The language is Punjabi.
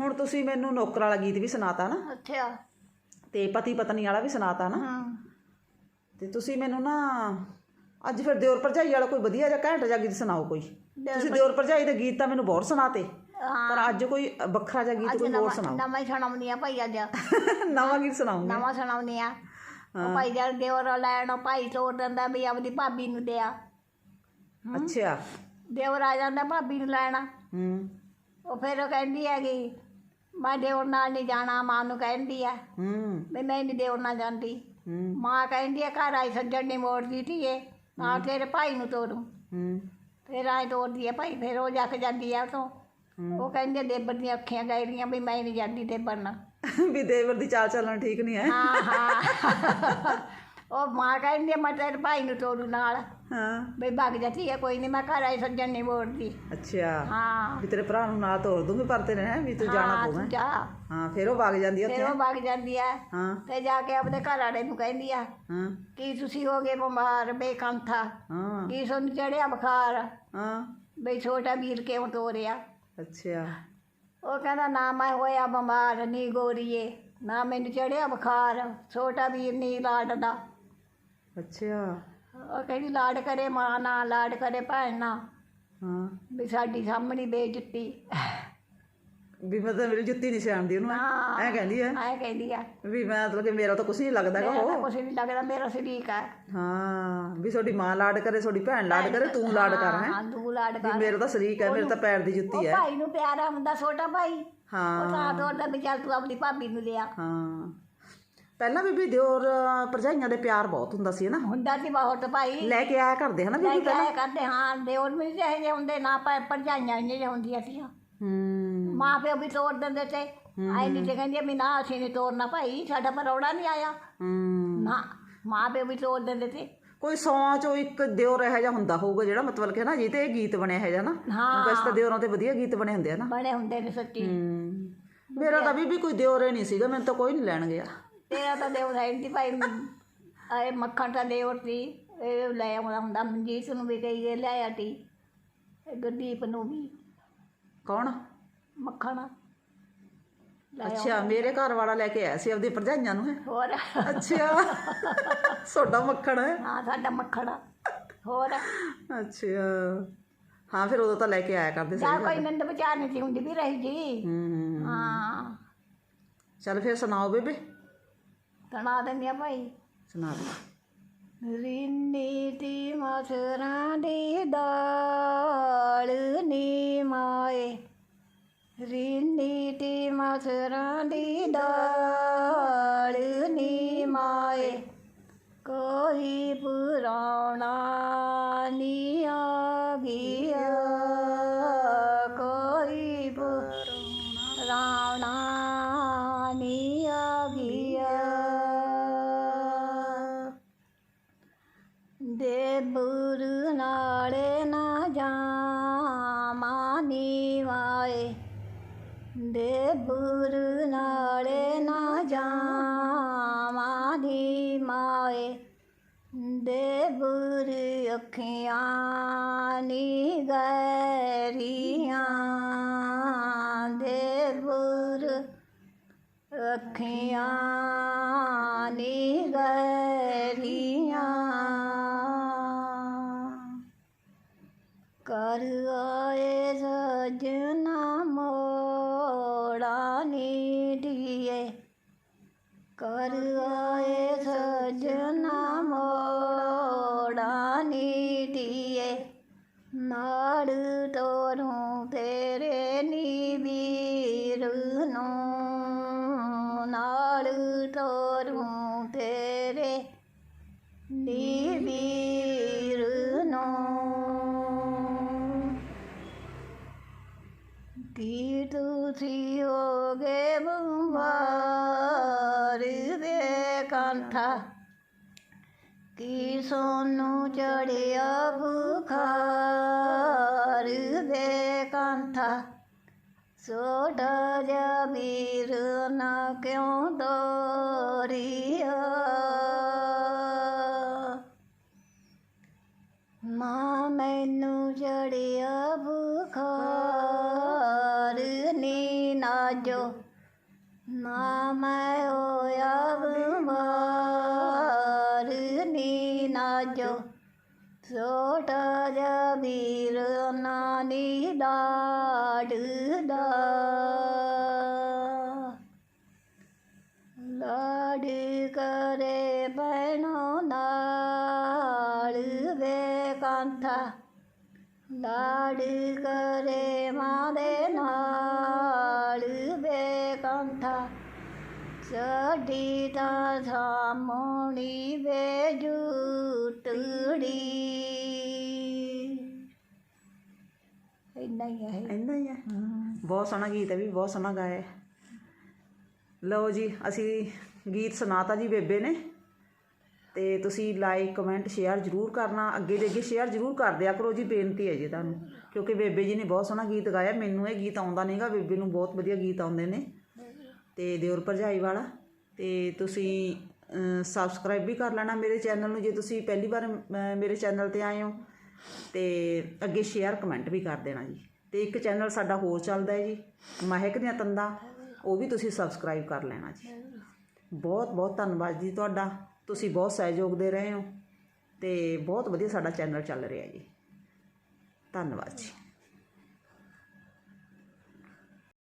ਹੁਣ ਤੁਸੀਂ ਮੈਨੂੰ ਨੌਕਰ ਵਾਲਾ ਗੀਤ ਵੀ ਸੁਣਾਤਾ ਨਾ। ਅੱਛਾ। ਤੇ ਪਤੀ ਪਤਨੀ ਵਾਲਾ ਵੀ ਸੁਣਾਤਾ ਨਾ। ਹਾਂ। ਤੇ ਤੁਸੀਂ ਮੈਨੂੰ ਨਾ ਅੱਜ ਫਿਰ ਦਿਓਰ ਭਰਜਾਈ ਵਾਲਾ ਕੋਈ ਵਧੀਆ ਜਿਹਾ ਘੈਂਟ ਜਿਹਾ ਗੀਤ ਸੁਣਾਓ ਕੋਈ। ਤੁਸੀਂ ਦਿਓਰ ਭਰਜਾਈ ਦੇ ਗੀਤ ਤਾਂ ਮੈਨੂੰ ਬਹੁਤ ਸੁਣਾਤੇ ਪਰ ਅੱਜ ਕੋਈ ਵੱਖਰਾ ਜਿਹਾ ਗੀਤ ਕੋਈ ਹੋਰ ਸੁਣਾਓ। ਨਵਾਂ ਹੀ ਸੁਣਾਉਣੀ ਆ ਭਾਈ ਅੱਜ। ਨਵਾਂ ਗੀਤ ਸੁਣਾਉਂਗੇ ਨਵਾਂ ਸੁਣਾਉਣੀ ਆ। ਭਾਈ ਜਦ ਦੇਵਰ ਲੈਣ ਭਾਈ ਤੋੜ ਦਿੰਦਾ ਵੀ ਆਪਦੀ ਭਾਬੀ ਨੂੰ ਦਿਆ। ਅੱਛਾ। ਦੇਵਰ ਆ ਜਾਂਦਾ ਭਾਬੀ ਨੂੰ ਲੈਣ। ਹੂੰ। ਉਹ ਫਿਰ ਉਹ ਕਹਿੰਦੀ ਹੈਗੀ ਮੈਂ ਦੇਵਰ ਨਾਲ ਨਹੀਂ ਜਾਣਾ ਮਾਂ ਨੂੰ ਕਹਿੰਦੀ ਆ। ਹੂੰ। ਵੀ ਮੈਂ ਨਹੀਂ ਦੇਵਰ ਨਾਲ ਜਾਂਦੀ। ਹੂੰ। ਮਾਂ ਕਹਿੰਦੀ ਆ ਘਰ ਆਈ ਸੱਜਣ ਨੇ ਮੋੜਦੀ ਧੀਏ ਨਾਲ ਤੇਰੇ ਭਾਈ ਨੂੰ ਤੋਰੂ। ਹੂੰ। ਫਿਰ ਆਏ ਤੋਰਦੀ ਆ ਭਾਈ ਫਿਰ ਉਹ ਜਾ ਕੇ ਜਾਂਦੀ ਆ ਉਤੋਂ ਉਹ ਕਹਿੰਦੇ ਦੇਬਰ ਦੀਆਂ ਅੱਖੀਆਂ ਗਏ ਰਹੀਆਂ ਵੀ ਮੈਂ ਨਹੀਂ ਜਾਂਦੀ ਦੇਬਰ ਨਾਲ। ਵੀ ਦੇਵਰ ਦੀ ਚਾਲ ਚੱਲਣ ਠੀਕ ਨਹੀਂ ਹੈ। ਹਾਂ ਹਾਂ। ਉਹ ਮਾਂ ਕਹਿੰਦੀ ਮੈਂ ਤੇਰੇ ਭਾਈ ਨੂੰ ਤੋਰੂ ਨਾਲ। ਹਾਂ। ਵੀ ਭੱਗ ਜਾਂਦੀ ਹੈ ਕੋਈ ਨਹੀਂ ਮੈਂ ਘਰ ਆਈ ਸੱਜਣ ਨਹੀਂ ਮੋੜਦੀ। ਅੱਛਾ। ਹਾਂ। ਵੀ ਤੇਰੇ ਭਰਾ ਨੂੰ ਨਾਲ ਤੋਰ ਦੂੰਗੀ ਪਰ ਤੇ ਹੈ ਵੀ ਤੂੰ ਜਾਣਾ ਹਾਂ, ਪਊਗਾ ਤੂੰ ਜਾ। ਹਾਂ ਫਿਰ ਉਹ ਵਗ ਜਾਂਦੀ ਆ ਫਿਰ ਉੱਥੇ ਉਹ ਭੱਗ ਜਾਂਦੀ ਹੈ ਹਾਂ। ਤੇ ਜਾ ਕੇ ਆਪਣੇ ਘਰ ਵਾਲੇ ਨੂੰ ਕਹਿੰਦੀ ਆ ਹਾਂ। ਕੀ ਤੁਸੀਂ ਹੋ ਗਏ ਬਿਮਾਰ ਬੇਕੰਥਾ ਹਾਂ। ਕੀ ਤੁਹਾਨੂੰ ਚੜਿਆ ਬੁਖਾਰ ਹਾਂ। ਬਈ ਛੋਟਾ ਵੀਰ ਕਿਉਂ ਤੋਰਿਆ? ਅੱਛਾ। ਉਹ ਕਹਿੰਦਾ ਨਾ ਮੈਂ ਹੋਇਆ ਬਿਮਾਰ ਨੀ ਗੋਰੀਏ। ਨਾ ਮੈਨੂੰ ਚੜਿਆ ਬੁਖਾਰ ਛੋਟਾ ਵੀਰ ਨਹੀਂ ਲਾਡਦਾ ਅੱਛਾ। ਉਹ ਕਹਿੰਦੀ ਲਾਡ ਕਰੇ ਮਾਂ ਨਾ ਲਾਡ ਕਰੇ ਭੈਣ ਨਾ ਹਾਂ। ਵੀ ਸਾਡੀ ਸਾਹਮਣੀ ਬੇਇੱਜ਼ਤੀ। ਵੀ ਮਤਲਬ ਮੇਰੀ ਜੁੱਤੀ ਨਹੀਂ ਸਿਆਣਦੀ ਉਹਨੂੰ। ਹਾਂ। ਐ ਕਹਿੰਦੀ ਐ ਐ ਕਹਿੰਦੀ ਆ। ਵੀ ਮੈਂ ਮਤਲਬ ਕਿ ਮੇਰਾ ਤਾਂ ਕੁਛ ਨਹੀਂ ਲੱਗਦਾ ਗਾ ਉਹ। ਕੁਛ ਨਹੀਂ ਲੱਗਦਾ ਮੇਰਾ ਸਰੀਕ ਹੈ ਹਾਂ। ਵੀ ਤੁਹਾਡੀ ਮਾਂ ਲਾਡ ਕਰੇ ਤੁਹਾਡੀ ਭੈਣ ਲਾਡ ਕਰੇ ਤੂੰ ਲਾਡ ਕਰ ਹੈ? ਹਾਂ ਤੂੰ ਲਾਡ ਵੀ ਕਰ। ਮੇਰਾ ਤਾਂ ਸ਼ਰੀਕ ਹੈ ਮੇਰੇ ਤਾਂ ਪੈਰ ਦੀ ਜੁੱਤੀ ਹੈ ਭਾਈ ਨੂੰ ਪਿਆਰਾ ਹੁੰਦਾ ਛੋਟਾ ਭਾਈ। ਉਹ ਹਾਂ। ਤਾਂ ਤੋਰਦਾ ਵੀ ਚੱਲ ਤੂੰ ਆਪਣੀ ਭਾਬੀ ਨੂੰ ਲਿਆ। ਹਾਂ। ਪਹਿਲਾਂ ਬੀਬੀ ਦਿਓਰ ਭਰਜਾਈਆਂ ਦੇ ਪਿਆਰ ਬਹੁਤ ਹੁੰਦਾ ਸੀ ਨਾ? ਹੁੰਦਾ ਸੀ ਬਹੁਤ ਭਾਈ। ਲੈ ਕੇ ਆਇਆ ਕਰਦੇ ਹਨਾ ਲੈ ਬੀਬੀ ਕੇ ਆਇਆ ਕਰਦੇ ਹਾਂ ਦੇਵਰ ਵੀ ਜਿਹੇ ਜਿਹੇ ਹੁੰਦੇ ਨਾ ਭੈ- ਭਰਜਾਈਆਂ ਇੰਨੇ ਜਿਹੇ ਹੁੰਦੀਆਂ ਸੀ ਹੂੰ। ਮਾਂ ਪਿਓ ਵੀ ਤੋੜ ਦਿੰਦੇ ਤੇ ਆਈ ਨਹੀਂ ਤੇ ਕਹਿੰਦੀ ਵੀ ਨਾ ਅਸੀਂ ਨਹੀਂ ਤੋੜਨਾ ਭਾਈ ਸਾਡਾ ਪਰੌੜਾ ਨਹੀਂ ਆਇਆ। ਹੂੰ। ਨਾ ਮਾਂ ਪਿਓ ਵੀ ਤੋੜ ਦਿੰਦੇ ਤੇ ਕੋਈ ਸੌਂ ਚੋਂ ਇੱਕ ਦਿਓਰ ਇਹੋ ਜਿਹਾ ਹੁੰਦਾ ਹੋਊਗਾ ਜਿਹੜਾ ਮਤਲਬ ਕਿ ਨਾ ਜੀ ਤੇ ਇਹ ਗੀਤ ਬਣਿਆ ਹੈ ਨਾ। ਹਾਂ। ਵੈਸੇ ਤਾਂ ਦਿਓਰਾਂ ਤੇ ਵਧੀਆ ਗੀਤ ਬਣੇ ਹੁੰਦੇ ਆ ਨਾ। ਬੜੇ ਹੁੰਦੇ ਨੇ ਸੱਚੀ। ਹੂੰ। ਮੇਰਾ ਤਾਂ ਬੀਬੀ ਕੋਈ ਦਿਓਰ ਨਹੀਂ ਸੀਗਾ ਮੈਨੂੰ ਤਾਂ ਕੋਈ ਨਹੀਂ ਲੈਣ ਗਿਆ। ਤੇਰਾ ਤਾਂ ਦੇਵ ਹੈ ਨਹੀਂ ਭਾਈ ਆਏ ਮੱਖਣ ਤਾਂ ਦੇਵ ਸੀ ਇਹ ਲੈ ਆਉਂਦਾ ਹੁੰਦਾ ਮਨਜੀਤ ਨੂੰ ਵੀ ਕਹੀ ਗਏ ਲੈ ਆਟੀ। ਗੁਰਦੀਪ ਨੂੰ ਵੀ। ਕੌਣ? ਮੱਖਣ। ਲੈ। ਅੱਛਾ ਮੇਰੇ ਘਰ ਵਾਲਾ ਲੈ ਕੇ ਆਇਆ ਸੀ ਆਪਦੀ ਭਰਜਾਈਆਂ ਨੂੰ ਹੈ? ਹੋਰ। ਅੱਛਾ। ਸੋਡਾ ਮੱਖਣ ਹੈ? ਹਾਂ ਸਾਡਾ ਮੱਖਣ। ਹੋਰ। ਅੱਛਾ। ਹਾਂ ਫਿਰ ਉਦੋਂ ਤਾਂ ਲੈ ਕੇ ਆਇਆ ਕਰਦੇ ਸੀ ਜਾਂ ਕੋਈ ਨੰਦ ਵਿਚਾਰ ਨਹੀਂ ਸੀ ਹੁੰਦੀ ਵੀ ਰਹੀ ਜੀ। ਹੂੰ। ਹਾਂ। ਚੱਲ ਫਿਰ ਸੁਣਾਓ ਬੇਬੇ। ਸੁਣਾ ਦਿੰਦੀ ਆ ਭਾਈ। ਸੁਣਾ ਦੇ। ਰਿੰਨੀ ਦੀ ਮਸਰਾਂ ਦੀ ਦਾਲ ਨੀ ਮਾਏ। ਰਿੰਨੀ ਦੀ ਮਸਰਾਂ ਦੀ ਦਾਲ ਨੀ ਮਾਏ। ਕੋਈ ਪੁਰਾਣਾ ਨੀ ਆ ਗਿਆ। ਨੀ ਵਾਏ। ਦੇ ਬੁਰ ਨਾਲੇ ਨਾ ਜਾਵਾਂ ਨੀ ਮਾਏ। ਦੇ ਬੁਰ ਅੱਖੀਆਂ ਨੀ ਗੈਰੀਆਂ ਦੇ ਬੁਰ ਅੱਖੀਆਂ ਨੀ ਗੈਰੀਆਂ ਕਰ ਸਜਣਾ ਮੋੜਾ ਨੀ ਕਰ ਆਏ ਸਜਣਾ ਮੋੜਾ ਨੀ ਦੀਏ ਨਾੜ ਤੋਰੂ ਕੀ ਤੁਸੀਂ ਹੋਗੇ ਬੰਵਾਰ ਦੇ ਕੰਠਾ। ਕੀ ਸੋਨੂੰ ਚੜਿਆ ਬੁਖਾਰ ਦੇ ਕੰਠਾ। ਸੋਡਾ ਜਾ ਵੀਰ ਨਾ ਕਿਉਂ ਦੋਰੀਆ ਮੈਨੂੰ ਚੜਿਆ ਬੁਖਾਰ ਨੀ ਨਾ ਨਾਜੋ। ਨਾ ਮੈਂ ਹੋਇਆ ਬਿਮਾਰ ਨੀ ਨਾਜੋ ਛੋਟਾ ਜਿਹਾ ਵੀਰ ਨਾਨੀ ਲਾਡਦਾ ਲਾਡ ਕਰੇ ਤਾਂ ਸਾਮਣੀ ਵੇ ਜੁਟੜੀ ਇੰਨਾ ਹੀ ਹੈ ਇੰਨਾ ਹੀ ਹੈ। ਬਹੁਤ ਸੋਹਣਾ ਗੀਤ ਹੈ ਵੀ ਬਹੁਤ ਸੋਹਣਾ ਗਾਇਆ ਹੈ। ਲਓ ਜੀ ਅਸੀਂ ਗੀਤ ਸੁਣਾਤਾ ਜੀ ਬੇਬੇ ਨੇ। ਤੇ ਤੁਸੀਂ ਲਾਈਕ ਕਮੈਂਟ ਸ਼ੇਅਰ ਜ਼ਰੂਰ ਕਰਨਾ। ਅੱਗੇ ਦੇ ਅੱਗੇ ਸ਼ੇਅਰ ਜ਼ਰੂਰ ਕਰ ਦਿਆ ਕਰੋ ਜੀ ਬੇਨਤੀ ਹੈ ਜੀ ਤੁਹਾਨੂੰ। ਕਿਉਂਕਿ ਬੇਬੇ ਜੀ ਨੇ ਬਹੁਤ ਸੋਹਣਾ ਗੀਤ ਗਾਇਆ। ਮੈਨੂੰ ਇਹ ਗੀਤ ਆਉਂਦਾ ਨਹੀਂਗਾ ਬੇਬੇ ਨੂੰ ਬਹੁਤ ਵਧੀਆ ਗੀਤ ਆਉਂਦੇ ਨੇ। ਤੇ ਦਿਓਰ ਭਰਜਾਈ ਵਾਲਾ। ਤੇ ਤੁਸੀਂ ਸਬਸਕ੍ਰਾਈਬ ਵੀ ਕਰ ਲੈਣਾ ਮੇਰੇ ਚੈਨਲ ਨੂੰ ਜੇ ਤੁਸੀਂ ਪਹਿਲੀ ਵਾਰ ਮੇਰੇ ਚੈਨਲ ਤੇ ਆਏ ਹੋ। ਤੇ ਅੱਗੇ ਸ਼ੇਅਰ ਕਮੈਂਟ ਵੀ ਕਰ ਦੇਣਾ ਜੀ। ਤੇ ਇੱਕ ਚੈਨਲ ਸਾਡਾ ਹੋਰ ਚੱਲਦਾ ਹੈ ਜੀ, ਮਹਿਕ ਦੀਆਂ ਤੰਦਾਂ। ਉਹ ਵੀ ਤੁਸੀਂ ਸਬਸਕ੍ਰਾਈਬ ਕਰ ਲੈਣਾ ਜੀ। ਬਹੁਤ ਬਹੁਤ ਧੰਨਵਾਦ ਜੀ ਤੁਹਾਡਾ। ਤੁਸੀਂ ਬਹੁਤ ਸਹਿਯੋਗ ਦੇ ਰਹੇ ਹੋ। ਤੇ ਬਹੁਤ ਵਧੀਆ ਸਾਡਾ ਚੈਨਲ ਚੱਲ ਰਿਹਾ ਜੀ। ਧੰਨਵਾਦ ਜੀ।